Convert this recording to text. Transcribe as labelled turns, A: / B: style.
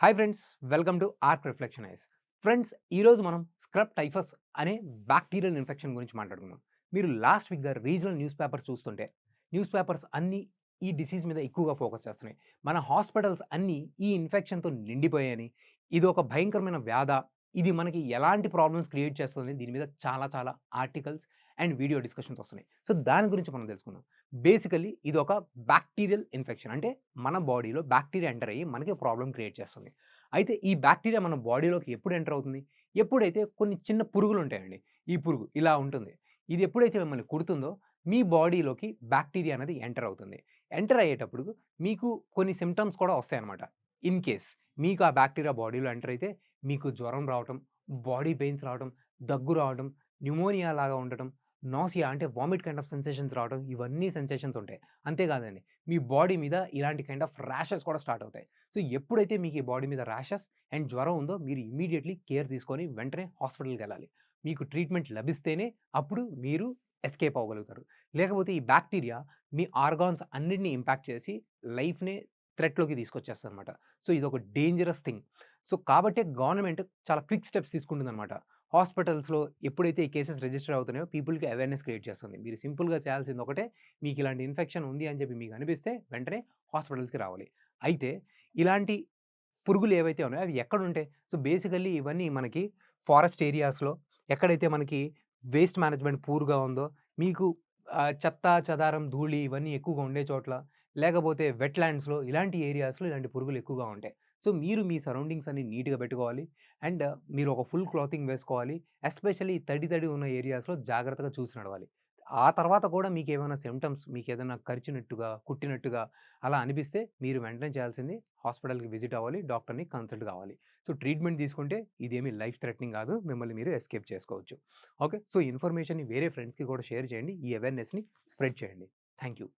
A: Hi friends welcome to arc reflection eyes friends ఈరోజు మనం scrub typhus అనే bacterial infection గురించి మాట్లాడుకుందాం. మీరు లాస్ట్ వీక్గా రీజనల్ న్యూస్ పేపర్స్ చూస్తుంటే న్యూస్ పేపర్స్ అన్నీ ఈ డిసీజ్ మీద ఎక్కువగా ఫోకస్ చేస్తున్నాయి. మన హాస్పిటల్స్ అన్నీ ఈ ఇన్ఫెక్షన్తో నిండిపోయాయని ఇది ఒక భయంకరమైన వ్యాధ ఇది మనకి ఎలాంటి ప్రాబ్లమ్స్ క్రియేట్ చేస్తుంది దీని మీద చాలా చాలా ఆర్టికల్స్ అండ్ వీడియో డిస్కషన్స్ వస్తున్నాయి. సో దాని గురించి మనం తెలుసుకుందాం. బేసికలీ ఇది ఒక బ్యాక్టీరియల్ ఇన్ఫెక్షన్. అంటే మన బాడీలో బ్యాక్టీరియా ఎంటర్ అయ్యి మనకి ప్రాబ్లం క్రియేట్ చేస్తుంది. అయితే ఈ బ్యాక్టీరియా మన బాడీలోకి ఎప్పుడు ఎంటర్ అవుతుంది? ఎప్పుడైతే కొన్ని చిన్న పురుగులు ఉంటాయండి ఈ పురుగు ఇలా ఉంటుంది. ఇది ఎప్పుడైతే మిమ్మల్ని కుడుతుందో మీ బాడీలోకి బ్యాక్టీరియా అనేది ఎంటర్ అవుతుంది. ఎంటర్ అయ్యేటప్పుడు మీకు కొన్ని సిమ్టమ్స్ కూడా వస్తాయన్నమాట. ఇన్ కేస్ మీకు ఆ బ్యాక్టీరియా బాడీలో ఎంటర్ అయితే మీకు జ్వరం రావటం బాడీ పెయిన్స్ రావడం దగ్గు రావడం న్యూమోనియా లాగా ఉండటం నాసియా అంటే వామిట్ కైండ్ ఆఫ్ సెన్సేషన్స్ రావడం ఇవన్నీ సెన్సేషన్స్ ఉంటాయి. అంతేకాదండి మీ బాడీ మీద ఇలాంటి కైండ్ ఆఫ్ ర్యాషెస్ కూడా స్టార్ట్ అవుతాయి. సో ఎప్పుడైతే మీకు ఈ బాడీ మీద ర్యాషెస్ అండ్ జ్వరం ఉందో మీరు ఇమీడియట్లీ కేర్ తీసుకొని వెంటనే హాస్పిటల్కి వెళ్ళాలి. మీకు ట్రీట్మెంట్ లభిస్తేనే అప్పుడు మీరు ఎస్కేప్ అవ్వగలుగుతారు. లేకపోతే ఈ బ్యాక్టీరియా మీ ఆర్గాన్స్ అన్నిటిని ఇంపాక్ట్ చేసి లైఫ్నే థ్రెట్లోకి తీసుకొచ్చేస్తుంది అనమాట సో ఇది ఒక డేంజరస్ థింగ్. సో కాబట్టే గవర్నమెంట్ చాలా క్విక్ స్టెప్స్ తీసుకుంటుంది అనమాట హాస్పిటల్స్లో ఎప్పుడైతే ఈ కేసెస్ రిజిస్టర్ అవుతున్నాయో పీపుల్కి అవేర్నెస్ క్రియేట్ చేస్తుంది. మీరు సింపుల్గా చేయాల్సింది ఒకటే మీకు ఇలాంటి ఇన్ఫెక్షన్ ఉంది అని చెప్పి మీకు అనిపిస్తే వెంటనే హాస్పిటల్స్కి రావాలి. అయితే ఇలాంటి పురుగులు ఏవైతే ఉన్నాయో అవి ఎక్కడ ఉంటాయి సో బేసికల్లీ ఇవన్నీ మనకి ఫారెస్ట్ ఏరియాస్లో ఎక్కడైతే మనకి వేస్ట్ మేనేజ్మెంట్ పూర్గా ఉందో మీకు చెత్త చదారం ధూళి ఇవన్నీ ఎక్కువగా ఉండే చోట్ల లేకపోతే వెట్లాండ్స్లో ఇలాంటి ఏరియాస్లో ఇలాంటి పురుగులు ఎక్కువగా ఉంటాయి. సో మీరు మీ సరౌండింగ్స్ అన్ని నీట్గా పెట్టుకోవాలి. అండ్ మీరు ఒక ఫుల్ క్లాతింగ్ వేసుకోవాలి. ఎస్పెషల్లీ తడి తడి ఉన్న ఏరియాస్లో జాగ్రత్తగా చూసి నడవాలి. ఆ తర్వాత కూడా మీకు ఏమైనా సిమ్టమ్స్ మీకు ఏదైనా కరిచినట్టుగా కుట్టినట్టుగా అలా అనిపిస్తే మీరు వెంటనే చేయాల్సింది హాస్పిటల్కి విజిట్ అవ్వాలి డాక్టర్ని కన్సల్ట్ కావాలి. సో ట్రీట్మెంట్ తీసుకుంటే ఇదేమీ లైఫ్ థ్రెటనింగ్ కాదు. మిమ్మల్ని మీరు ఎస్కేప్ చేసుకోవచ్చు. ఓకే? సో ఇన్ఫర్మేషన్ని వేరే ఫ్రెండ్స్కి కూడా షేర్ చేయండి. ఈ అవేర్నెస్ని స్ప్రెడ్ చేయండి. Thank you